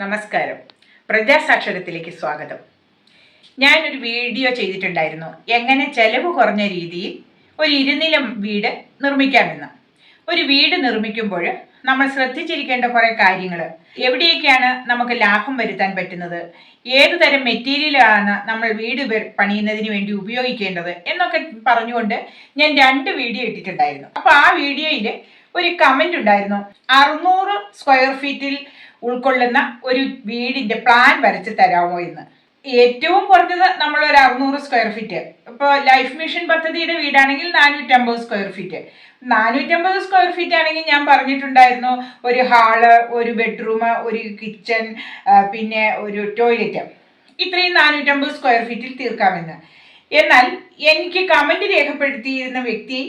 നമസ്കാരം. പ്രജാസാക്ഷരത്തിലേക്ക് സ്വാഗതം. ഞാനൊരു വീഡിയോ ചെയ്തിട്ടുണ്ടായിരുന്നു. എങ്ങനെ ചെലവ് കുറഞ്ഞ രീതിയിൽ ഒരു ഇരുനിലം വീട് നിർമ്മിക്കാമെന്ന്. ഒരു വീട് നിർമ്മിക്കുമ്പോൾ നമ്മൾ ശ്രദ്ധിച്ചിരിക്കേണ്ട കുറേ കാര്യങ്ങൾ എവിടെയൊക്കെയാണ് നമുക്ക് ലാഭം വരുത്താൻ പറ്റുന്നത്? ഏതു തരം മെറ്റീരിയലാണ് നമ്മൾ വീട് പണിയുന്നതിന് വേണ്ടി ഉപയോഗിക്കേണ്ടത് എന്നൊക്കെ പറഞ്ഞുകൊണ്ട് ഞാൻ രണ്ട് വീഡിയോ ഇട്ടിട്ടുണ്ടായിരുന്നു. അപ്പോൾ ആ വീഡിയോയിൽ ഒരു കമന്റ് ഉണ്ടായിരുന്നു. അറുന്നൂറ് സ്ക്വയർ ഫീറ്റിൽ ഉൾക്കൊള്ളുന്ന ഒരു വീടിന്റെ പ്ലാൻ വരച്ച് തരാമോ എന്ന്. ഏറ്റവും കുറഞ്ഞത് നമ്മൾ ഒരു അറുന്നൂറ് സ്ക്വയർ ഫീറ്റ് ഇപ്പോൾ ലൈഫ് മിഷൻ പദ്ധതിയുടെ വീടാണെങ്കിൽ നാനൂറ്റമ്പത് സ്ക്വയർ ഫീറ്റ് നാനൂറ്റമ്പത് സ്ക്വയർ ഫീറ്റ് ആണെങ്കിൽ ഞാൻ പറഞ്ഞിട്ടുണ്ടായിരുന്നു ഒരു ഹാൾ ഒരു ബെഡ്റൂം ഒരു കിച്ചൺ പിന്നെ ഒരു ടോയ്ലറ്റ് ഇത്രയും നാനൂറ്റമ്പത് സ്ക്വയർ ഫീറ്റിൽ തീർക്കാമെന്ന്. എന്നാൽ എനിക്ക് കമന്റ് രേഖപ്പെടുത്തിയിരുന്ന വ്യക്തി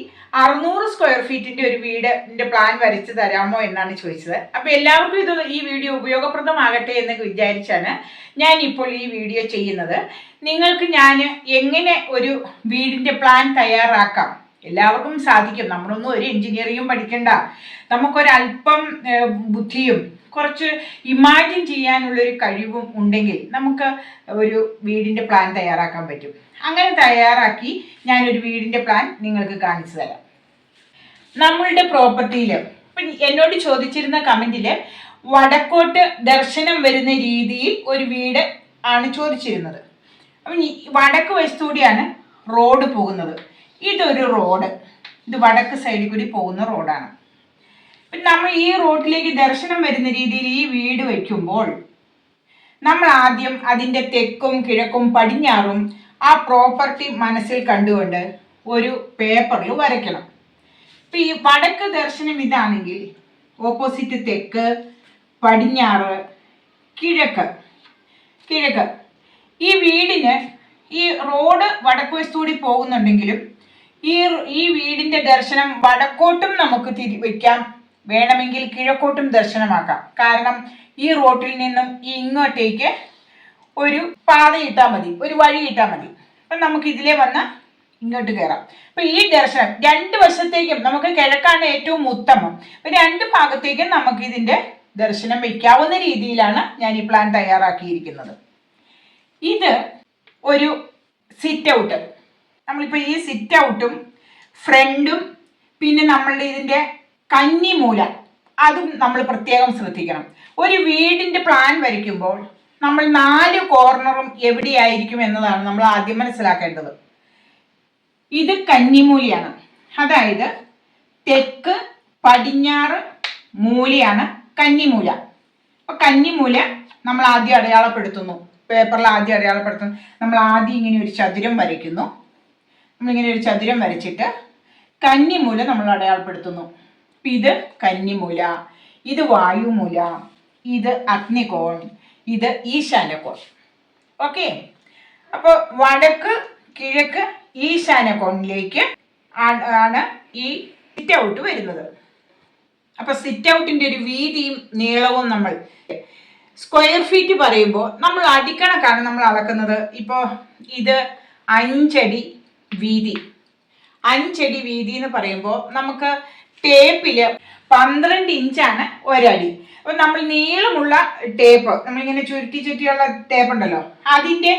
അറുന്നൂറ് സ്ക്വയർ ഫീറ്റിന്റെ ഒരു വീടിന്റെ പ്ലാൻ വരച്ച് തരാമോ എന്നാണ് ചോദിച്ചത്. അപ്പൊ എല്ലാവർക്കും ഇത് ഈ വീഡിയോ ഉപയോഗപ്രദമാകട്ടെ എന്ന് വിചാരിച്ചാണ് ഞാൻ ഇപ്പോൾ ഈ വീഡിയോ ചെയ്യുന്നത്. നിങ്ങൾക്ക് ഞാൻ എങ്ങനെ ഒരു വീടിന്റെ പ്ലാൻ തയ്യാറാക്കാം? എല്ലാവർക്കും സാധിക്കും. നമ്മളൊന്നും ഒരു എഞ്ചിനീയറിംഗും പഠിക്കണ്ട. നമുക്കൊരല്പം ബുദ്ധിയും കുറച്ച് ഇമാജിൻ ചെയ്യാനുള്ളൊരു കഴിവും ഉണ്ടെങ്കിൽ നമുക്ക് ഒരു വീടിന്റെ പ്ലാൻ തയ്യാറാക്കാൻ പറ്റും. അങ്ങനെ തയ്യാറാക്കി ഞാനൊരു വീടിന്റെ പ്ലാൻ നിങ്ങൾക്ക് കാണിച്ചു തരാം. നമ്മളുടെ പ്രോപ്പർട്ടിയിൽ എന്നോട് ചോദിച്ചിരുന്ന കമന്റിൽ വടക്കോട്ട് ദർശനം വരുന്ന രീതിയിൽ ഒരു വീട് ആണ് ചോദിച്ചിരുന്നത്. അപ്പം വടക്ക് വശത്തുകൂടിയാണ് റോഡ് പോകുന്നത്. ഇതൊരു റോഡ്. ഇത് വടക്ക് സൈഡിൽ കൂടി പോകുന്ന റോഡാണ്. പിന്നെ നമ്മൾ ഈ റോഡിലേക്ക് ദർശനം വരുന്ന രീതിയിൽ ഈ വീട് വയ്ക്കുമ്പോൾ നമ്മൾ ആദ്യം അതിന്റെ തെക്കും കിഴക്കും പടിഞ്ഞാറും ആ പ്രോപ്പർട്ടി മനസ്സിൽ കണ്ടുകൊണ്ട് ഒരു പേപ്പറിൽ വരയ്ക്കണം. ഇപ്പം ഈ വടക്ക് ദർശനം ഇതാണെങ്കിൽ ഓപ്പോസിറ്റ് തെക്ക് പടിഞ്ഞാറ് കിഴക്ക്. കിഴക്ക്. ഈ വീടിന് ഈ റോഡ് വടക്കുവശത്തൂടി പോകുന്നുണ്ടെങ്കിലും ഈ ഈ വീടിന്റെ ദർശനം വടക്കോട്ടും നമുക്ക് തിരി വയ്ക്കാം വേണമെങ്കിൽ കിഴക്കോട്ടും ദർശനമാക്കാം. കാരണം ഈ റോട്ടിൽ നിന്നും ഇങ്ങോട്ടേക്ക് ഒരു പാത ഇട്ടാൽ മതി ഒരു വഴി ഇട്ടാൽ മതി. അപ്പം നമുക്ക് ഇതിലേ വന്ന് ഇങ്ങോട്ട് കയറാം അപ്പൊ ഈ ദർശനം രണ്ട് വശത്തേക്കും നമുക്ക് കിഴക്കാണ് ഏറ്റവും ഉത്തമം. അപ്പൊ രണ്ട് ഭാഗത്തേക്കും നമുക്ക് ഇതിന്റെ ദർശനം വയ്ക്കാവുന്ന രീതിയിലാണ് ഞാൻ ഈ പ്ലാൻ തയ്യാറാക്കിയിരിക്കുന്നത്. ഇത് ഒരു സിറ്റ് ഔട്ട് നമ്മളിപ്പോൾ ഈ സിറ്റ് ഔട്ടും ഫ്രണ്ടും പിന്നെ നമ്മളുടെ ഇതിന്റെ കന്നിമൂല അതും നമ്മൾ പ്രത്യേകം ശ്രദ്ധിക്കണം. ഒരു വീടിന്റെ പ്ലാൻ വരയ്ക്കുമ്പോൾ നമ്മൾ നാല് കോർണറും എവിടെയായിരിക്കും എന്നതാണ് നമ്മൾ ആദ്യം മനസ്സിലാക്കേണ്ടത്. ഇത് കന്നിമൂലയാണ് അതായത് തെക്ക് പടിഞ്ഞാറ് മൂലയാണ് കന്നിമൂല അപ്പൊ കന്നിമൂല നമ്മൾ ആദ്യം അടയാളപ്പെടുത്തുന്നു. പേപ്പറിൽ ആദ്യം അടയാളപ്പെടുത്തുന്നു. നമ്മൾ ആദ്യം ഇങ്ങനെ ഒരു ചതുരം വരയ്ക്കുന്നു. നമ്മളിങ്ങനെ ഒരു ചതുരം വരച്ചിട്ട് കന്നിമൂല നമ്മൾ അടയാളപ്പെടുത്തുന്നു. അപ്പം ഇത് കന്നിമൂല ഇത് വായുമൂല ഇത് അഗ്നികോൺ ഇത് ഈശാനകോൺ. ഓക്കെ? അപ്പോൾ വടക്ക് കിഴക്ക് ഈശാനകോണിലേക്ക് ആണ് ഈ സിറ്റ് ഔട്ട് വരുന്നത്. അപ്പോൾ സിറ്റ് ഔട്ടിന്റെ ഒരു വീതിയും നീളവും നമ്മൾ സ്ക്വയർ ഫീറ്റ് പറയുമ്പോൾ നമ്മൾ അടിക്കണക്കാണ് നമ്മൾ അളക്കുന്നത്. ഇപ്പോൾ ഇത് അഞ്ചടി വീതി. അഞ്ചടി വീതി എന്ന് പറയുമ്പോൾ നമുക്ക് ടേപ്പിൽ പന്ത്രണ്ട് ഇഞ്ചാണ് ഒരടി. അപ്പൊ നമ്മൾ നീളമുള്ള ടേപ്പ് നമ്മളിങ്ങനെ ചുരുട്ടി ചുറ്റിയുള്ള ടേപ്പ് ഉണ്ടല്ലോ അതിന്റെ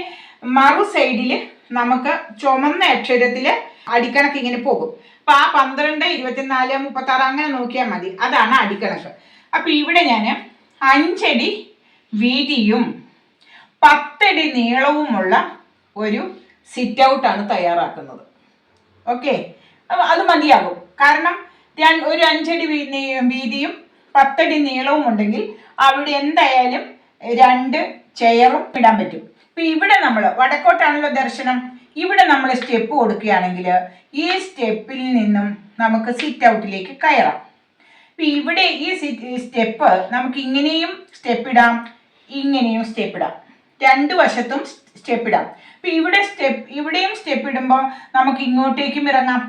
മറു സൈഡിൽ നമുക്ക് ചുമന്ന അക്ഷരത്തിൽ അടിക്കണക്ക് ഇങ്ങനെ പോകും. അപ്പൊ ആ പന്ത്രണ്ട് ഇരുപത്തിനാല് മുപ്പത്തി ആറ് അങ്ങനെ നോക്കിയാൽ മതി. അതാണ് അടിക്കണക്ക്. അപ്പൊ ഇവിടെ ഞാൻ അഞ്ചടി വീതിയും പത്തടി നീളവുമുള്ള ഒരു സിറ്റ് ഔട്ടാണ് തയ്യാറാക്കുന്നത്. ഓക്കെ അത് മതിയാകും. കാരണം ഒരു അഞ്ചടി വീതിയും പത്തടി നീളവും ഉണ്ടെങ്കിൽ അവിടെ എന്തായാലും രണ്ട് ചെയറും ഇടാൻ പറ്റും. ഇപ്പൊ ഇവിടെ നമ്മൾ വടക്കോട്ടാണല്ലോ ദർശനം. ഇവിടെ നമ്മൾ സ്റ്റെപ്പ് കൊടുക്കുകയാണെങ്കിൽ ഈ സ്റ്റെപ്പിൽ നിന്നും നമുക്ക് സിറ്റ് ഔട്ടിലേക്ക് കയറാം. ഇപ്പൊ ഇവിടെ ഈ സ്റ്റെപ്പ് നമുക്ക് ഇങ്ങനെയും സ്റ്റെപ്പ് ഇടാം ഇങ്ങനെയും സ്റ്റെപ്പ് ഇടാം. രണ്ട് വശത്തും സ്റ്റെപ്പ് ഇടാം. അപ്പൊ ഇവിടെ സ്റ്റെപ്പ് ഇവിടെയും സ്റ്റെപ്പ് ഇടുമ്പോൾ നമുക്ക് ഇങ്ങോട്ടേക്കും ഇറങ്ങാം.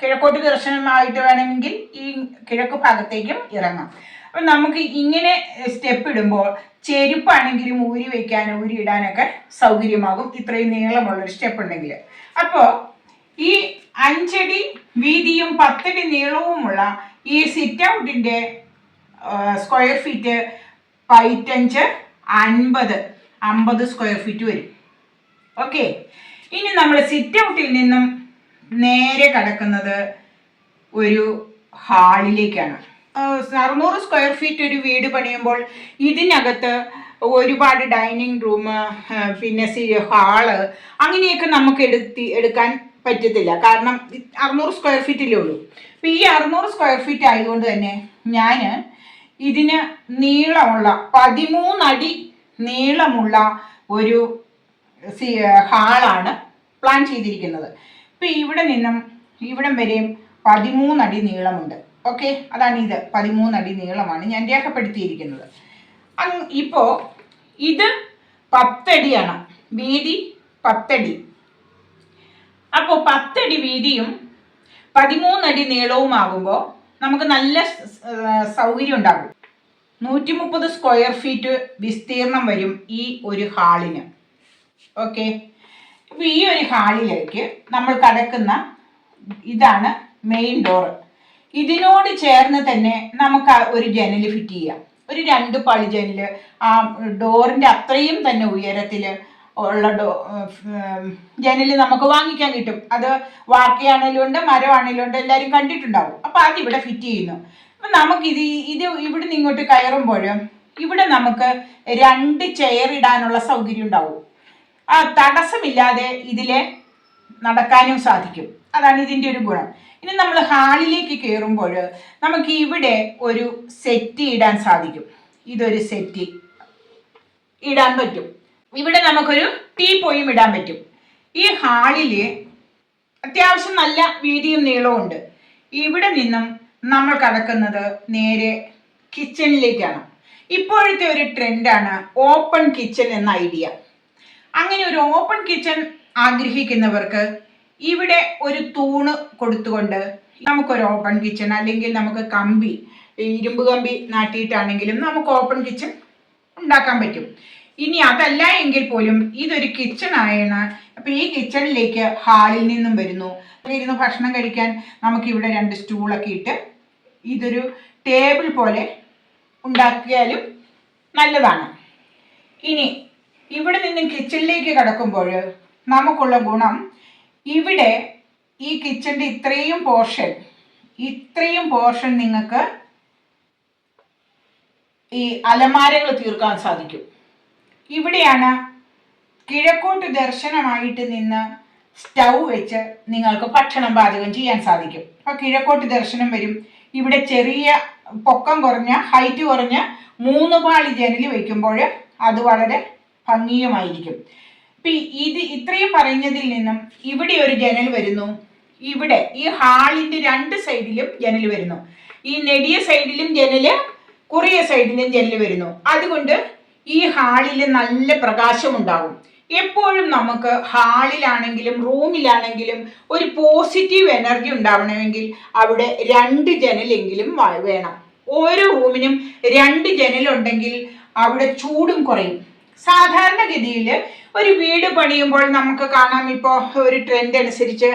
കിഴക്കോട്ട് ദർശനമായിട്ട് വേണമെങ്കിൽ ഈ കിഴക്ക് ഭാഗത്തേക്കും ഇറങ്ങാം. അപ്പൊ നമുക്ക് ഇങ്ങനെ സ്റ്റെപ്പ് ഇടുമ്പോൾ ചെരുപ്പാണെങ്കിലും ഊരി വെക്കാൻ ഊരി ഇടാനൊക്കെ സൗകര്യമാകും. ഇത്രയും നീളമുള്ളൊരു സ്റ്റെപ്പ് ഉണ്ടെങ്കിൽ അപ്പോൾ ഈ അഞ്ചടി വീതിയും പത്തടി നീളവുമുള്ള ഈ സിറ്റ് ഔട്ടിന്റെ സ്ക്വയർ ഫീറ്റ് പൈറ്റഞ്ച് അൻപത് അമ്പത് സ്ക്വയർ ഫീറ്റ് വരും. ഓക്കെ ഇനി നമ്മൾ സിറ്റ് ഔട്ടിൽ നിന്നും നേരെ കടക്കുന്നത് ഒരു ഹാളിലേക്കാണ് അറുന്നൂറ് സ്ക്വയർ ഫീറ്റ് ഒരു വീട് പണിയുമ്പോൾ ഇതിനകത്ത് ഒരുപാട് ഡൈനിങ് റൂം പിന്നെ സി ഹാൾ അങ്ങനെയൊക്കെ നമുക്ക് എടുത്തി എടുക്കാൻ പറ്റത്തില്ല. കാരണം അറുന്നൂറ് സ്ക്വയർ ഫീറ്റിലേ ഉള്ളൂ. അപ്പം ഈ അറുന്നൂറ് സ്ക്വയർ ഫീറ്റ് ആയതുകൊണ്ട് തന്നെ ഞാൻ ഇതിന് നീളമുള്ള പതിമൂന്നടി നീളമുള്ള ഒരു ഹാളാണ് പ്ലാൻ ചെയ്തിരിക്കുന്നത്. ഇപ്പം ഇവിടെ നിന്നും ഇവിടം വരെയും പതിമൂന്നടി നീളമുണ്ട്. ഓക്കെ? അതാണ് ഇത്. പതിമൂന്നടി നീളമാണ് ഞാൻ രേഖപ്പെടുത്തിയിരിക്കുന്നത്. ഇപ്പോൾ ഇത് പത്തടിയാണ്. വീതി പത്തടി. അപ്പോൾ പത്തടി വീതിയും പതിമൂന്നടി നീളവുമാകുമ്പോൾ നമുക്ക് നല്ല സൗകര്യം ഉണ്ടാകും. നൂറ്റി മുപ്പത് സ്ക്വയർ ഫീറ്റ് വിസ്തീർണം വരും ഈ ഒരു ഹാളിന്. ഓക്കെ അപ്പോൾ ഈ ഒരു ഹാളിലേക്ക് നമ്മൾ കടക്കുന്ന ഇതാണ് മെയിൻ ഡോറ് ഇതിനോട് ചേർന്ന് തന്നെ നമുക്ക് ഒരു ജനൽ ഫിറ്റ് ചെയ്യാം. ഒരു രണ്ട് പളി ജനൽ ആ ഡോറിന്റെ അത്രയും തന്നെ ഉയരത്തിൽ ഉള്ള ഡോ ജനൽ നമുക്ക് വാങ്ങിക്കാൻ കിട്ടും. അത് വാർക്കയാണേലും ഉണ്ട് മരമാണേലും ഉണ്ട് എല്ലാവരും കണ്ടിട്ടുണ്ടാവും. അപ്പോൾ അതിവിടെ ഫിറ്റ് ചെയ്യുന്നു. അപ്പം നമുക്കിത് ഇത് ഇവിടുന്ന് ഇങ്ങോട്ട് കയറുമ്പോൾ ഇവിടെ നമുക്ക് രണ്ട് ചെയർ ഇടാനുള്ള സൗകര്യം ഉണ്ടാവും. ആ തടസ്സമില്ലാതെ ഇതിലെ നടക്കാനും സാധിക്കും. അതാണ് ഇതിന്റെ ഒരു ഗുണം. ഇനി നമ്മൾ ഹാളിലേക്ക് കയറുമ്പോൾ നമുക്ക് ഇവിടെ ഒരു സെറ്റ് ഇടാൻ സാധിക്കും. ഇതൊരു സെറ്റ് ഇടാൻ പറ്റും. ഇവിടെ നമുക്കൊരു ടീ പോയും ഇടാൻ പറ്റും. ഈ ഹാളിൽ അത്യാവശ്യം നല്ല വീതിയും നീളവും ഉണ്ട്. ഇവിടെ നിന്നും നമ്മൾ കടക്കുന്നത് നേരെ കിച്ചണിലേക്കാണ് ഇപ്പോഴത്തെ ഒരു ട്രെൻഡാണ് ഓപ്പൺ കിച്ചൺ എന്ന ഐഡിയ അങ്ങനെ ഒരു ഓപ്പൺ കിച്ചൺ ആഗ്രഹിക്കുന്നവർക്ക് ഇവിടെ ഒരു തൂണ് കൊടുത്തുകൊണ്ട് നമുക്കൊരു ഓപ്പൺ കിച്ചൺ അല്ലെങ്കിൽ നമുക്ക് കമ്പി ഇരുമ്പ് കമ്പി നാട്ടിയിട്ടാണെങ്കിലും നമുക്ക് ഓപ്പൺ കിച്ചൺ ഉണ്ടാക്കാൻ പറ്റും. ഇനി അതല്ല എങ്കിൽ പോലും ഇതൊരു കിച്ചൺ ആയാണ് അപ്പൊ ഈ കിച്ചണിലേക്ക് ഹാളിൽ നിന്നും വരുന്നു. ഇരുന്ന് ഭക്ഷണം കഴിക്കാൻ നമുക്ക് ഇവിടെ രണ്ട് സ്റ്റൂളൊക്കെ ഇട്ട് ഇതൊരു ടേബിൾ പോലെ ഉണ്ടാക്കിയാലും നല്ലതാണ്. ഇനി ഇവിടെ നിന്ന് കിച്ചണിലേക്ക് കടക്കുമ്പോൾ നമുക്കുള്ള ഗുണം ഇവിടെ ഈ കിച്ചന്റെ ഇത്രയും പോർഷൻ ഇത്രയും പോർഷൻ നിങ്ങൾക്ക് ഈ അലമാരകൾ തീർക്കാൻ സാധിക്കും. ഇവിടെയാണ് കിഴക്കോട്ട് ദർശനമായിട്ട് നിന്ന് സ്റ്റൗ വെച്ച് നിങ്ങൾക്ക് ഭക്ഷണം പാചകം ചെയ്യാൻ സാധിക്കും. അപ്പോൾ കിഴക്കോട്ട് ദർശനം വരും. ഇവിടെ ചെറിയ പൊക്കം കുറഞ്ഞ ഹൈറ്റ് കുറഞ്ഞ മൂന്ന് പാളി ജനൽ വയ്ക്കുമ്പോൾ അത് വളരെ ഭംഗിയുമായിരിക്കും. ഇപ്പം ഇത് ഇത്രയും പറഞ്ഞതിൽ നിന്നും ഇവിടെ ഒരു ജനൽ വരുന്നു. ഇവിടെ ഈ ഹാളിന്റെ രണ്ട് സൈഡിലും ജനൽ വരുന്നു. ഈ നെടിയ സൈഡിലും ജനൽ കുറിയ സൈഡിലും ജനൽ വരുന്നു. അതുകൊണ്ട് ഈ ഹാളിൽ നല്ല പ്രകാശമുണ്ടാകും. എപ്പോഴും നമുക്ക് ഹാളിലാണെങ്കിലും റൂമിലാണെങ്കിലും ഒരു പോസിറ്റീവ് എനർജി ഉണ്ടാവണമെങ്കിൽ അവിടെ രണ്ട് ജനലെങ്കിലും വേണം. ഓരോ റൂമിനും രണ്ട് ജനലുണ്ടെങ്കിൽ അവിടെ ചൂടും കുറയും. സാധാരണഗതിയിൽ ഒരു വീട് പണിയുമ്പോൾ നമുക്ക് കാണാം ഇപ്പോൾ ഒരു ട്രെൻഡ് അനുസരിച്ച്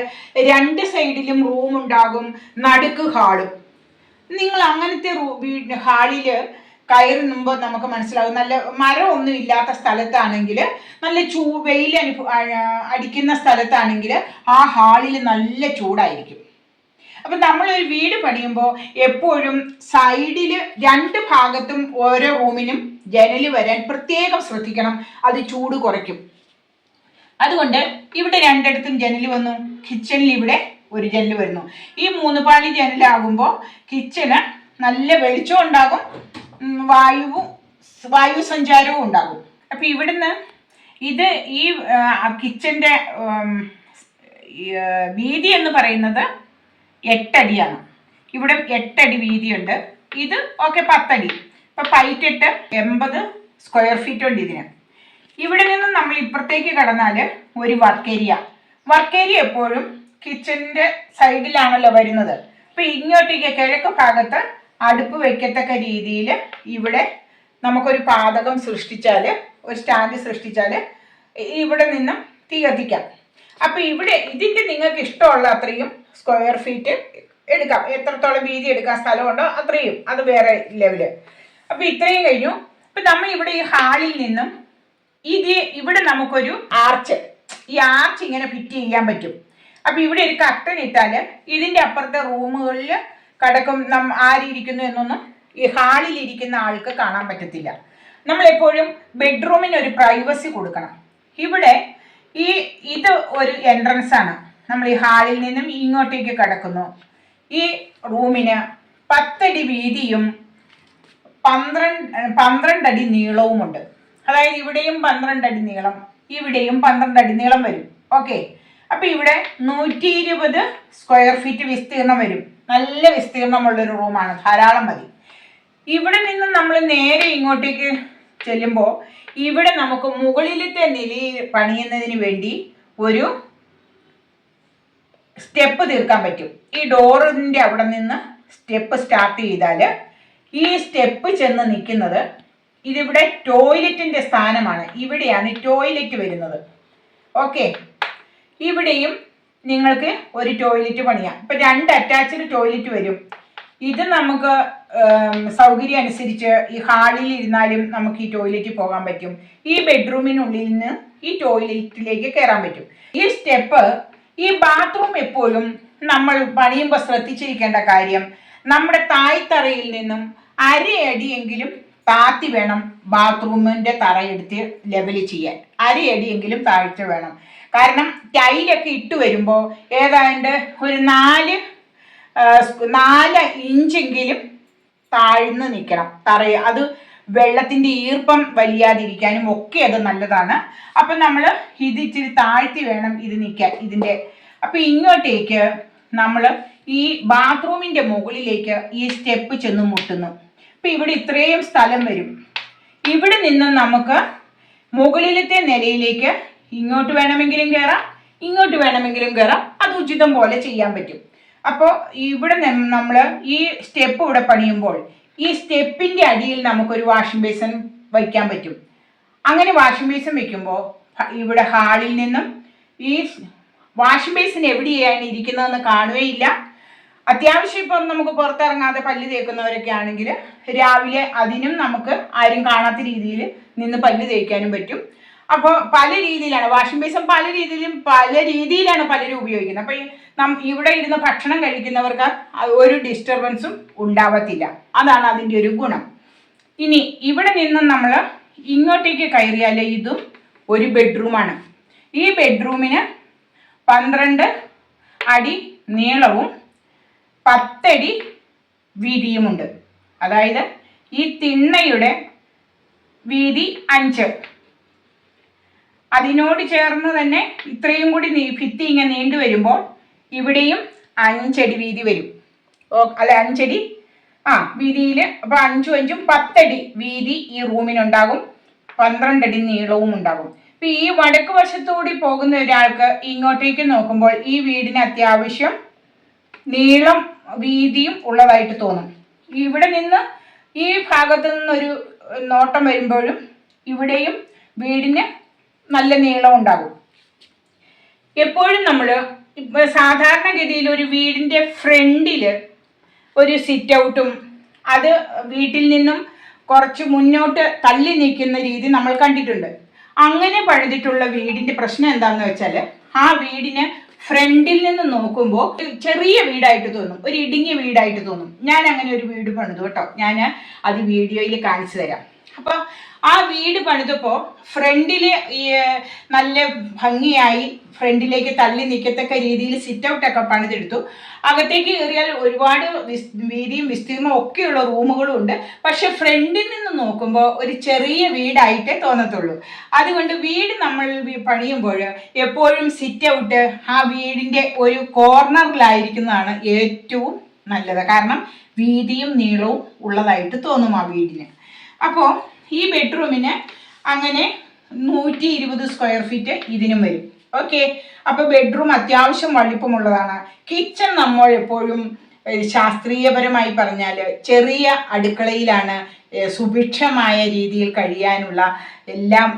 രണ്ട് സൈഡിലും റൂം ഉണ്ടാകും നടുക്ക് ഹാളും. നിങ്ങൾ അങ്ങനത്തെ വീട് ഹാളിൽ കയറി മുമ്പ് നമുക്ക് മനസ്സിലാകും. നല്ല മരമൊന്നും ഇല്ലാത്ത സ്ഥലത്താണെങ്കിൽ നല്ല ചൂ വെയിൽ അനുഭവ അടിക്കുന്ന സ്ഥലത്താണെങ്കിൽ ആ ഹാളിൽ നല്ല ചൂടായിരിക്കും. അപ്പം നമ്മളൊരു വീട് പണിയുമ്പോൾ എപ്പോഴും സൈഡിൽ രണ്ട് ഭാഗത്തും ഓരോ റൂമിനും ജനൽ വരാൻ പ്രത്യേകം ശ്രദ്ധിക്കണം. അത് ചൂട് കുറയ്ക്കും. അതുകൊണ്ട് ഇവിടെ രണ്ടിടത്തും ജനൽ വന്നു. കിച്ചണിൽ ഇവിടെ ഒരു ജനൽ വരുന്നു. ഈ മൂന്ന് പാളി ജനലാകുമ്പോൾ കിച്ചന് നല്ല വെളിച്ചം ഉണ്ടാകും. വായുവും വായു സഞ്ചാരവും ഉണ്ടാകും. അപ്പൊ ഇവിടുന്ന് ഇത് ഈ കിച്ചന്റെ വീതി എന്ന് പറയുന്നത് എട്ടടിയാണ്. ഇവിടെ എട്ടടി വീതിയുണ്ട്. ഇത് ഓക്കെ പത്തടി. ഇപ്പം പൈറ്റിട്ട് എൺപത് സ്ക്വയർ ഫീറ്റ് ഉണ്ട് ഇതിന്. ഇവിടെ നിന്ന് നമ്മൾ ഇപ്പുറത്തേക്ക് കടന്നാൽ ഒരു വർക്ക് ഏരിയ. വർക്ക് ഏരിയ എപ്പോഴും കിച്ചന്റെ സൈഡിലാണല്ലോ വരുന്നത്. അപ്പൊ ഇങ്ങോട്ടേക്ക് കിഴക്ക് ഭാഗത്ത് അടുപ്പ് വെക്കത്തക്ക രീതിയിൽ ഇവിടെ നമുക്കൊരു പാതകം സൃഷ്ടിച്ചാൽ ഒരു സ്റ്റാൻഡ് സൃഷ്ടിച്ചാൽ ഇവിടെ നിന്നും തീ കത്തിക്കാം. അപ്പം ഇവിടെ ഇതിന്റെ നിങ്ങൾക്ക് ഇഷ്ടമുള്ള അത്രയും സ്ക്വയർ ഫീറ്റ് എടുക്കാം. എത്രത്തോളം വീതി എടുക്കാൻ സ്ഥലമുണ്ടോ അത്രയും. അത് വേറെ ലെവൽ. അപ്പം ഇത്രയും കഴിഞ്ഞു. അപ്പം നമ്മൾ ഇവിടെ ഈ ഹാളിൽ നിന്നും ഇത് ഇവിടെ നമുക്കൊരു ആർച്ച്. ഈ ആർച്ച് ഇങ്ങനെ ഫിറ്റ് ചെയ്യാൻ പറ്റും. അപ്പോൾ ഇവിടെ ഒരു കട്ടൻ ഇട്ടാൽ ഇതിന്റെ അപ്പുറത്തെ റൂമുകളിൽ കിടക്കും നം ആരിയിരിക്കുന്നു എന്നൊന്നും ഈ ഹാളിൽ ഇരിക്കുന്ന ആൾക്ക് കാണാൻ പറ്റത്തില്ല. നമ്മൾ എപ്പോഴും ബെഡ്റൂമിന് ഒരു പ്രൈവസി കൊടുക്കണം. ഇവിടെ ഈ ഇത് ഒരു എൻട്രൻസ് ആണ് നമ്മൾ ഈ ഹാളിൽ നിന്നും ഇങ്ങോട്ടേക്ക് കിടക്കുന്നു. ഈ റൂമിന് പത്തടി വീതിയും പന്ത്രണ്ട് പന്ത്രണ്ടടി നീളവുമുണ്ട്. അതായത് ഇവിടെയും പന്ത്രണ്ടടി നീളം ഇവിടെയും പന്ത്രണ്ടടി നീളം വരും. ഓക്കെ? അപ്പൊ ഇവിടെ നൂറ്റി ഇരുപത് സ്ക്വയർ ഫീറ്റ് വിസ്തീർണം വരും. നല്ല വിസ്തീർണമുള്ളൊരു റൂമാണ് ധാരാളം മതി. ഇവിടെ നിന്ന് നമ്മൾ നേരെ ഇങ്ങോട്ടേക്ക് ചെല്ലുമ്പോൾ ഇവിടെ നമുക്ക് മുകളിലത്തെ നിലയിൽ പണിയുന്നതിന് വേണ്ടി ഒരു സ്റ്റെപ്പ് തീർക്കാൻ പറ്റും. ഈ ഡോറിന്റെ അവിടെ നിന്ന് സ്റ്റെപ്പ് സ്റ്റാർട്ട് ചെയ്താൽ ഈ സ്റ്റെപ്പ് ചെന്ന് നിൽക്കുന്നത് ഇതിവിടെ ടോയ്ലറ്റിന്റെ സ്ഥാനമാണ്. ഇവിടെയാണ് ടോയ്ലറ്റ് വരുന്നത്. ഓക്കെ ഇവിടെയും നിങ്ങൾക്ക് ഒരു ടോയ്ലറ്റ് പണിയാം. ഇപ്പം രണ്ട് അറ്റാച്ച്ഡ് ടോയ്ലറ്റ് വരും. ഇത് നമുക്ക് സൗകര്യം അനുസരിച്ച് ഈ ഹാളിൽ ഇരുന്നാലും നമുക്ക് ഈ ടോയ്ലറ്റിൽ പോകാൻ പറ്റും. ഈ ബെഡ്റൂമിനുള്ളിൽ നിന്ന് ഈ ടോയ്ലറ്റിലേക്ക് കയറാൻ പറ്റും. ഈ സ്റ്റെപ്പ് ഈ ബാത്റൂം എപ്പോഴും നമ്മൾ പണിയുമ്പോൾ ശ്രദ്ധിച്ചിരിക്കേണ്ട കാര്യം നമ്മുടെ തായ്തറയിൽ നിന്നും അരയടിയെങ്കിലും താത്തി വേണം ബാത്റൂമിന്റെ തറയെടുത്ത് ലെവൽ ചെയ്യാൻ. അരയടിയെങ്കിലും താഴ്ച വേണം. കാരണം ടൈലൊക്കെ ഇട്ട് വരുമ്പോൾ ഏതാണ്ട് ഒരു നാല് നാല് ഇഞ്ചെങ്കിലും താഴ്ന്ന് നിൽക്കണം തറ അത് വെള്ളത്തിന്റെ ഈർപ്പം വലിയാതിരിക്കാനും ഒക്കെ അത് നല്ലതാണ്. അപ്പം നമ്മൾ ഇത് ഇച്ചിരി താഴ്ത്തി വേണം ഇത് നിൽക്കാൻ ഇതിന്റെ അപ്പം ഇങ്ങോട്ടേക്ക് നമ്മൾ ഈ ബാത്റൂമിന്റെ മുകളിലേക്ക് ഈ സ്റ്റെപ്പ് ചെന്ന് മുട്ടുന്നു. അപ്പം ഇവിടെ ഇത്രയും സ്ഥലം വരും. ഇവിടെ നിന്ന് നമുക്ക് മുകളിലത്തെ നിലയിലേക്ക് ഇങ്ങോട്ട് വേണമെങ്കിലും കയറാം ഇങ്ങോട്ട് വേണമെങ്കിലും കയറാം അത് ഉചിതം പോലെ ചെയ്യാൻ പറ്റും. അപ്പോൾ ഇവിടെ നമ്മൾ ഈ സ്റ്റെപ്പ് ഇവിടെ പണിയുമ്പോൾ ഈ സ്റ്റെപ്പിന്റെ അടിയിൽ നമുക്കൊരു വാഷിംഗ് ബേസിൻ വയ്ക്കാൻ പറ്റും. അങ്ങനെ വാഷിംഗ് ബേസിൻ വെക്കുമ്പോൾ ഇവിടെ ഹാളിൽ നിന്നും ഈ വാഷിംഗ് ബേസിൻ എവിടെയാണ് ഇരിക്കുന്നതെന്ന് കാണുകയില്ല. അത്യാവശ്യം ഇപ്പം നമുക്ക് പുറത്തിറങ്ങാതെ പല്ല് തേക്കുന്നവരൊക്കെ ആണെങ്കിൽ രാവിലെ അതിനും നമുക്ക് ആരും കാണാത്ത രീതിയിൽ നിന്ന് പല്ല് തേക്കാനും പറ്റും. അപ്പോൾ പല രീതിയിലാണ് വാഷിംഗ് ബേസിൻ പല രീതിയിലും പല രീതിയിലാണ് പലരും ഉപയോഗിക്കുന്നത്. അപ്പോൾ നം ഇവിടെ ഇരുന്ന് ഭക്ഷണം കഴിക്കുന്നവർക്ക് ഒരു ഡിസ്റ്റർബൻസും ഉണ്ടാവത്തില്ല. അതാണ് അതിന്റെ ഒരു ഗുണം. ഇനി ഇവിടെ നിന്ന് നമ്മൾ ഇങ്ങോട്ടേക്ക് കയറിയാൽ ഇതും ഒരു ബെഡ്റൂമാണ് ഈ ബെഡ്റൂമിന് പന്ത്രണ്ട് അടി നീളവും പത്തടി വീതിയുമുണ്ട്. അതായത് ഈ തിണ്ണയുടെ വീതി അഞ്ച്. അതിനോട് ചേർന്ന് തന്നെ ഇത്രയും കൂടി ഭിത്തി ഇങ്ങനെ നീണ്ടു വരുമ്പോൾ ഇവിടെയും അഞ്ചടി വീതി വരും. ഓ അല്ല അഞ്ചടി. ആ വീതിയിൽ അപ്പൊ അഞ്ചും അഞ്ചും പത്തടി വീതി ഈ റൂമിനുണ്ടാകും. പന്ത്രണ്ടടി നീളവും ഉണ്ടാകും. ഇപ്പൊ ഈ വടക്ക് വശത്തുകൂടി പോകുന്ന ഒരാൾക്ക് ഇങ്ങോട്ടേക്ക് നോക്കുമ്പോൾ ഈ വീടിന് അത്യാവശ്യം നീളം വീതിയും ഉള്ളതായിട്ട് തോന്നും. ഇവിടെ നിന്ന് ഈ ഭാഗത്ത് നിന്നൊരു നോട്ടം വരുമ്പോഴും ഇവിടെയും വീടിന് നല്ല നീളം ഉണ്ടാകും. എപ്പോഴും നമ്മൾ സാധാരണഗതിയിൽ ഒരു വീടിന്റെ ഫ്രണ്ടിൽ ഒരു സിറ്റ് ഔട്ടും അത് വീട്ടിൽ നിന്നും കുറച്ച് മുന്നോട്ട് തള്ളി നിൽക്കുന്ന രീതി നമ്മൾ കണ്ടിട്ടുണ്ട്. അങ്ങനെ പണിതിട്ടുള്ള വീടിന്റെ പ്രശ്നം എന്താണെന്ന് വെച്ചാൽ ആ വീടിന് ഫ്രണ്ടിൽ നിന്ന് നോക്കുമ്പോൾ ചെറിയ വീടായിട്ട് തോന്നും. ഒരു ഇടുങ്ങിയ വീടായിട്ട് തോന്നും. ഞാൻ അങ്ങനെ ഒരു വീട് പണിതു കേട്ടോ. ഞാൻ അത് വീഡിയോയിൽ കാണിച്ചു തരാം. അപ്പോൾ ആ വീട് പണിതപ്പോൾ ഫ്രണ്ടിൽ ഈ നല്ല ഭംഗിയായി ഫ്രണ്ടിലേക്ക് തള്ളി നിൽക്കത്തക്ക രീതിയിൽ സിറ്റ് ഔട്ടൊക്കെ പണിതെടുത്തു. അകത്തേക്ക് കയറിയാൽ ഒരുപാട് വീതിയും വിസ്തീർണവും ഒക്കെയുള്ള റൂമുകളും ഉണ്ട്. പക്ഷെ ഫ്രണ്ടിൽ നിന്ന് നോക്കുമ്പോൾ ഒരു ചെറിയ വീടായിട്ടേ തോന്നത്തുള്ളൂ. അതുകൊണ്ട് വീട് നമ്മൾ പണിയുമ്പോൾ എപ്പോഴും സിറ്റ് ഔട്ട് ആ വീടിന്റെ ഒരു കോർണറിലായിരിക്കുന്നതാണ് ഏറ്റവും നല്ലത്. കാരണം വീതിയും നീളവും ഉള്ളതായിട്ട് തോന്നും ആ വീടിന്. അപ്പോൾ ഈ ബെഡ്റൂമിന് അങ്ങനെ നൂറ്റി ഇരുപത് സ്ക്വയർ ഫീറ്റ് ഇതിനും വരും. ഓക്കെ അപ്പോൾ ബെഡ്റൂം അത്യാവശ്യം വലിപ്പമുള്ളതാണ്. കിച്ചൺ നമ്മൾ എപ്പോഴും ശാസ്ത്രീയപരമായി പറഞ്ഞാൽ ചെറിയ അടുക്കളയിലാണ് സുഭിക്ഷമായ രീതിയിൽ കഴിയാനുള്ള എല്ലാം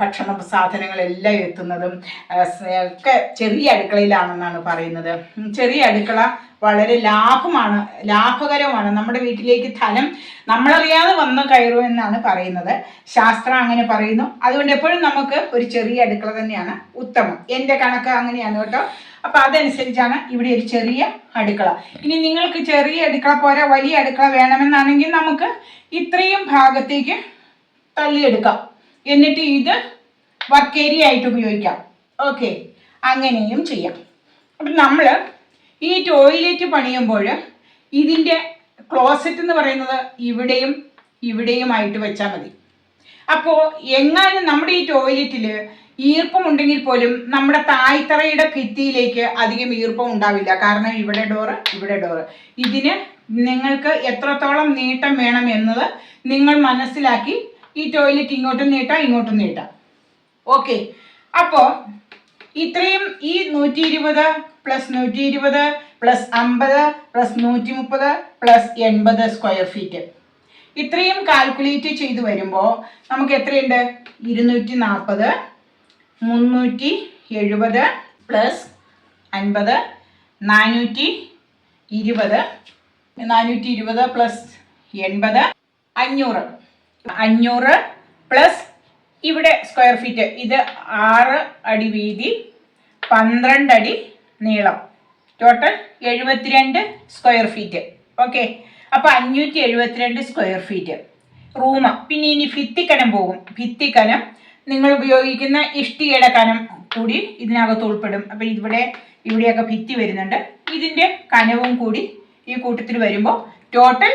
ഭക്ഷണ സാധനങ്ങളെല്ലാം എത്തുന്നതും ഒക്കെ ചെറിയ അടുക്കളയിലാണെന്നാണ് പറയുന്നത്. ചെറിയ അടുക്കള വളരെ ലാഭമാണ് ലാഭകരമാണ് നമ്മുടെ വീട്ടിലേക്ക് ധനം നമ്മളറിയാതെ വന്ന് കയറും എന്നാണ് പറയുന്നത്. ശാസ്ത്രം അങ്ങനെ പറയുന്നു. അതുകൊണ്ട് എപ്പോഴും നമുക്ക് ഒരു ചെറിയ അടുക്കള തന്നെയാണ് ഉത്തമം. എന്റെ കണക്ക് അങ്ങനെയാണ് കേട്ടോ. അപ്പോൾ അതനുസരിച്ചാണ് ഇവിടെ ഒരു ചെറിയ അടുക്കള. ഇനി നിങ്ങൾക്ക് ചെറിയ അടുക്കള പോരാ വലിയ അടുക്കള വേണമെന്നാണെങ്കിൽ നമുക്ക് ഇത്രയും ഭാഗത്തേക്ക് തള്ളിയെടുക്കാം. എന്നിട്ട് ഇത് വർക്ക് ആയിട്ട് ഉപയോഗിക്കാം. ഓക്കെ. അങ്ങനെയും ചെയ്യാം. അപ്പം നമ്മൾ ഈ ടോയ്ലറ്റ് പണിയുമ്പോൾ ഇതിന്റെ ക്ലോസറ്റ് എന്ന് പറയുന്നത് ഇവിടെയും ഇവിടെയുമായിട്ട് വെച്ചാൽ മതി. അപ്പോൾ എങ്ങാനും നമ്മുടെ ഈ ടോയ്ലറ്റിൽ ഈർപ്പമുണ്ടെങ്കിൽ പോലും നമ്മുടെ തായ്ത്തറയുടെ ഭിത്തിയിലേക്ക് അധികം ഈർപ്പം ഉണ്ടാവില്ല. കാരണം ഇവിടെ ഡോറ് ഇവിടെ ഡോറ് ഇതിന് നിങ്ങൾക്ക് എത്രത്തോളം നീട്ടം വേണം എന്നത് നിങ്ങൾ മനസ്സിലാക്കി ഈ ടോയ്ലറ്റ് ഇങ്ങോട്ടും നീട്ടാം ഇങ്ങോട്ടും നീട്ടാം. ഓക്കെ അപ്പോൾ ഇത്രയും ഈ നൂറ്റി ഇരുപത് പ്ലസ് നൂറ്റി ഇരുപത് പ്ലസ് അമ്പത് പ്ലസ് നൂറ്റി മുപ്പത് പ്ലസ് എൺപത് സ്ക്വയർ ഫീറ്റ് ഇത്രയും കാൽക്കുലേറ്റ് ചെയ്ത് വരുമ്പോൾ നമുക്ക് എത്രയുണ്ട്? ഇരുന്നൂറ്റി നാൽപ്പത് മുന്നൂറ്റി എഴുപത് പ്ലസ് അൻപത് നാനൂറ്റി ഇരുപത് നാനൂറ്റി ഇരുപത് പ്ലസ് എൺപത് അഞ്ഞൂറ്. അഞ്ഞൂറ് പ്ലസ് ഇവിടെ സ്ക്വയർ ഫീറ്റ് ഇത് ആറ് അടി വീതി പന്ത്രണ്ട് അടി നീളം. ടോട്ടൽ എഴുപത്തിരണ്ട് സ്ക്വയർ ഫീറ്റ് ഓക്കെ അപ്പോൾ അഞ്ഞൂറ്റി എഴുപത്തിരണ്ട് സ്ക്വയർ ഫീറ്റ് റൂമ പിന്നെ ഇനി ഭിത്തിക്കനം പോകും. ഭിത്തിക്കനം നിങ്ങൾ ഉപയോഗിക്കുന്ന ഇഷ്ടികയുടെ കനം കൂടി ഇതിനകത്ത് ഉൾപ്പെടും. അപ്പോൾ ഇവിടെ ഇവിടെയൊക്കെ ഭിത്തി വരുന്നുണ്ട്. ഇതിന്റെ കനവും കൂടി ഈ കൂട്ടത്തിൽ വരുമ്പോൾ ടോട്ടൽ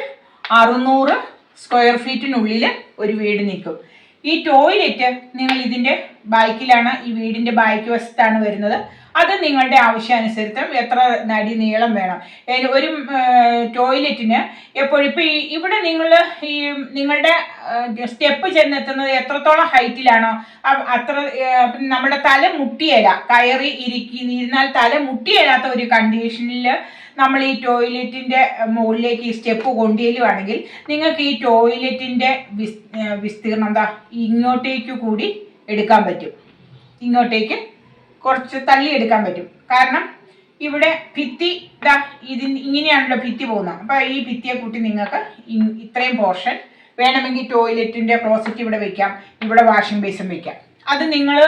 അറുന്നൂറ് സ്ക്വയർ ഫീറ്റിനുള്ളിൽ ഒരു വീട് നിൽക്കും. ഈ ടോയ്ലറ്റ് നിങ്ങൾ ഇതിന്റെ ബാക്കിലാണ് ഈ വീടിന്റെ ബാക്ക് വശത്താണ് വരുന്നത്. അത് നിങ്ങളുടെ ആവശ്യാനുസരിച്ചും എത്ര നടി നീളം വേണം. ഒരു ടോയ്ലറ്റിന് എപ്പോഴും ഇപ്പോൾ ഈ ഇവിടെ നിങ്ങൾ ഈ നിങ്ങളുടെ സ്റ്റെപ്പ് ചെന്നെത്തുന്നത് എത്രത്തോളം ഹൈറ്റിലാണോ അത്ര നമ്മുടെ തല മുട്ടിയല കയറി ഇരിക്കി ഇരുന്നാൽ തല മുട്ടിയലാത്ത ഒരു കണ്ടീഷനിൽ നമ്മൾ ഈ ടോയ്ലറ്റിന്റെ മുകളിലേക്ക് ഈ സ്റ്റെപ്പ് കൊണ്ടുവരുവാണെങ്കിൽ നിങ്ങൾക്ക് ഈ ടോയ്ലറ്റിന്റെ വിസ് വിസ്തീർണം എന്താ ഇങ്ങോട്ടേക്ക് കൂടി എടുക്കാൻ പറ്റും. ഇങ്ങോട്ടേക്ക് കുറച്ച് തള്ളി എടുക്കാൻ പറ്റും. കാരണം ഇവിടെ ഭിത്തി ഇതാ ഇതിന് ഇങ്ങനെയാണല്ലോ ഭിത്തി പോകുന്നത്. അപ്പോൾ ഈ ഭിത്തിയെ കൂട്ടി നിങ്ങൾക്ക് ഇത്രയും പോർഷൻ വേണമെങ്കിൽ ടോയ്ലറ്റിന്റെ ക്ലോസറ്റ് ഇവിടെ വെക്കാം ഇവിടെ വാഷിംഗ് ബേസിൻ വെക്കാം. അത് നിങ്ങൾ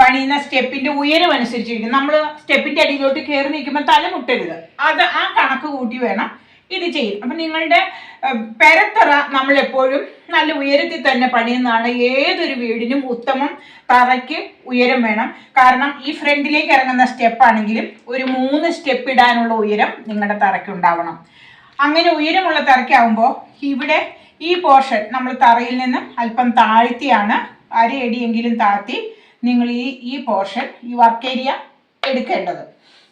പണിയുന്ന സ്റ്റെപ്പിന്റെ ഉയരം അനുസരിച്ചിരിക്കും. നമ്മൾ സ്റ്റെപ്പിന്റെ അടിയിലോട്ട് കയറി നിൽക്കുമ്പോൾ തല മുട്ടരുത്. അത് ആ കണക്ക് കൂട്ടി വേണം ഇത് ചെയ്യും. അപ്പം നിങ്ങളുടെ പെരത്തറ നമ്മൾ എപ്പോഴും നല്ല ഉയരത്തിൽ തന്നെ പണിയുന്നതാണ്. ഏതൊരു വീടിനും ഉത്തമം തറയ്ക്ക് ഉയരം വേണം. കാരണം ഈ ഫ്രണ്ടിലേക്ക് ഇറങ്ങുന്ന സ്റ്റെപ്പാണെങ്കിലും ഒരു മൂന്ന് സ്റ്റെപ്പ് ഇടാനുള്ള ഉയരം നിങ്ങളുടെ തറയ്ക്ക് ഉണ്ടാവണം. അങ്ങനെ ഉയരമുള്ള തറയ്ക്കാവുമ്പോൾ ഇവിടെ ഈ പോർഷൻ നമ്മൾ തറയിൽ നിന്ന് അല്പം താഴ്ത്തിയാണ് അരയടിയെങ്കിലും താഴ്ത്തി നിങ്ങൾ ഈ ഈ പോർഷൻ ഈ വർക്ക് ഏരിയ എടുക്കേണ്ടത്.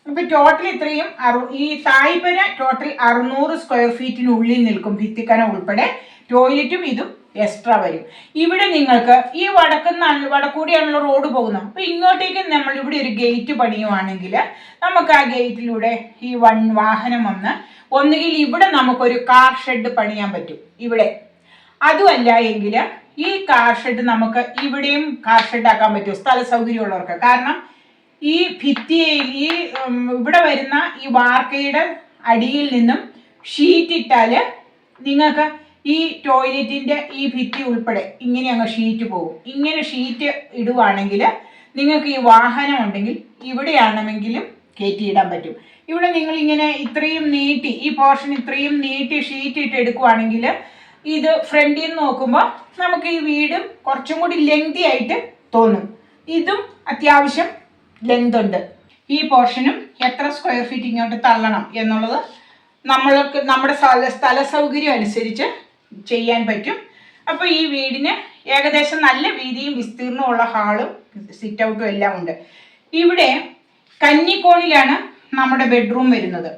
ഇപ്പം ടോട്ടൽ ഇത്രയും അറു ഈ തായ്പര ടോട്ടൽ അറുന്നൂറ് സ്ക്വയർ ഫീറ്റിനുള്ളിൽ നിൽക്കും ഭിത്തിക്കന ഉൾപ്പെടെ. ടോയ്ലറ്റും ഇതും എക്സ്ട്രാ വരും. ഇവിടെ നിങ്ങൾക്ക് ഈ വടക്കുന്നാണ് വടക്കൂടിയാണല്ലോ റോഡ് പോകുന്നത്. അപ്പോൾ ഇങ്ങോട്ടേക്ക് നമ്മൾ ഇവിടെ ഒരു ഗേറ്റ് പണിയുവാണെങ്കിൽ നമുക്ക് ആ ഗേറ്റിലൂടെ ഈ വൺ വാഹനം വന്ന് ഒന്നുകിൽ ഇവിടെ നമുക്കൊരു കാർ ഷെഡ് പണിയാൻ പറ്റും. ഇവിടെ. അതുമല്ല എങ്കിൽ ഈ കാർ ഷെഡ് നമുക്ക് ഇവിടെയും കാർ ഷെഡ് ആക്കാൻ പറ്റും സ്ഥല സൗകര്യമുള്ളവർക്ക് കാരണം ഈ ഭിത്തിയിൽ ഈ ഇവിടെ വരുന്ന ഈ വാർക്കയുടെ അടിയിൽ നിന്നും ഷീറ്റ് ഇട്ടാൽ നിങ്ങൾക്ക് ഈ ടോയ്ലറ്റിന്റെ ഈ ഭിത്തി ഉൾപ്പെടെ ഇങ്ങനെ അങ്ങ് ഷീറ്റ് പോകും. ഇങ്ങനെ ഷീറ്റ് ഇടുവാണെങ്കിൽ നിങ്ങൾക്ക് ഈ വാഹനം ഉണ്ടെങ്കിൽ ഇവിടെയാണെങ്കിലും കയറ്റിയിടാൻ പറ്റും. ഇവിടെ നിങ്ങൾ ഇങ്ങനെ ഇത്രയും നീട്ടി ഈ പോർഷൻ ഇത്രയും നീട്ടി ഷീറ്റ് ഇട്ട് എടുക്കുവാണെങ്കിൽ ഇത് ഫ്രണ്ടിൽ നിന്ന് നോക്കുമ്പോൾ നമുക്ക് ഈ വീടും കുറച്ചും കൂടി ലെങ്തി ആയിട്ട് തോന്നും. ഇതും അത്യാവശ്യം ലെങ്ത് ഉണ്ട്. ഈ പോർഷനും എത്ര സ്ക്വയർ ഫീറ്റ് ഇങ്ങോട്ട് തള്ളണം എന്നുള്ളത് നമ്മൾക്ക് നമ്മുടെ സ്ഥല സ്ഥല സൗകര്യം അനുസരിച്ച് ചെയ്യാൻ പറ്റും. അപ്പോൾ ഈ വീടിന് ഏകദേശം നല്ല വീതിയും വിസ്തീർണമുള്ള ഹാളും സിറ്റ് ഔട്ടും എല്ലാം ഉണ്ട്. ഇവിടെ കന്നിക്കോണിലാണ് നമ്മുടെ ബെഡ്റൂം വരുന്നത്.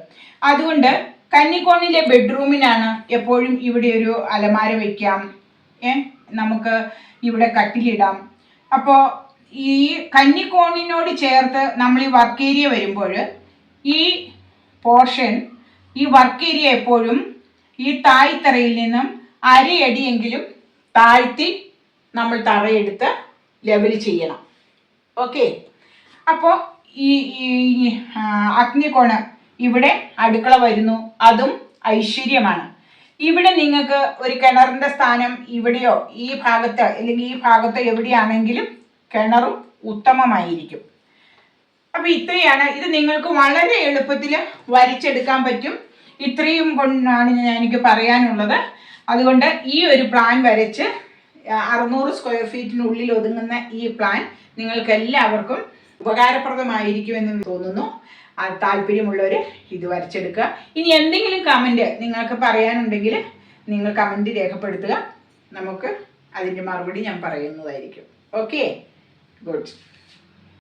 അതുകൊണ്ട് കന്നിക്കോണിലെ ബെഡ്റൂമിനാണ് എപ്പോഴും ഇവിടെ ഒരു അലമാര വയ്ക്കാം ഏ? നമുക്ക് ഇവിടെ കട്ടിലിടാം. അപ്പോൾ ഈ കന്നിക്കോണിനോട് ചേർത്ത് നമ്മൾ ഈ വർക്ക് ഏരിയ വരുമ്പോൾ ഈ പോർഷൻ ഈ വർക്ക് ഏരിയ എപ്പോഴും ഈ തായ്ത്തറയിൽ നിന്നും അരയടിയെങ്കിലും താഴ്ത്തി നമ്മൾ തറയെടുത്ത് ലെവൽ ചെയ്യണം. ഓക്കെ അപ്പോൾ ഈ അഗ്നികോണം ഇവിടെ അടുക്കള വരുന്നു. അതും ഐശ്വര്യമാണ്. ഇവിടെ നിങ്ങൾക്ക് ഒരു കിണറിന്റെ സ്ഥാനം ഇവിടെയോ ഈ ഭാഗത്ത് അല്ലെങ്കിൽ ഈ ഭാഗത്ത് എവിടെയാണെങ്കിലും കിണറും ഉത്തമമായിരിക്കും. അപ്പൊ ഇത്രയാണ്. ഇത് നിങ്ങൾക്ക് വളരെ എളുപ്പത്തിൽ വരച്ചെടുക്കാൻ പറ്റും. ഇത്രയും കൊണ്ടാണ് ഞാൻ എനിക്ക് പറയാനുള്ളത്. അതുകൊണ്ട് ഈ ഒരു പ്ലാൻ വരച്ച് അറുന്നൂറ് സ്ക്വയർ ഫീറ്റിനുള്ളിൽ ഒതുങ്ങുന്ന ഈ പ്ലാൻ നിങ്ങൾക്ക് എല്ലാവർക്കും ഉപകാരപ്രദമായിരിക്കുമെന്ന് തോന്നുന്നു. താല്പര്യമുള്ളവർ ഇത് വരച്ചെടുക്കുക. ഇനി എന്തെങ്കിലും കമന്റ് നിങ്ങൾക്ക് പറയാനുണ്ടെങ്കിൽ നിങ്ങൾ കമന്റ് രേഖപ്പെടുത്തുക. നമുക്ക് അതിന്റെ മറുപടി ഞാൻ പറയുന്നതായിരിക്കും. Okay good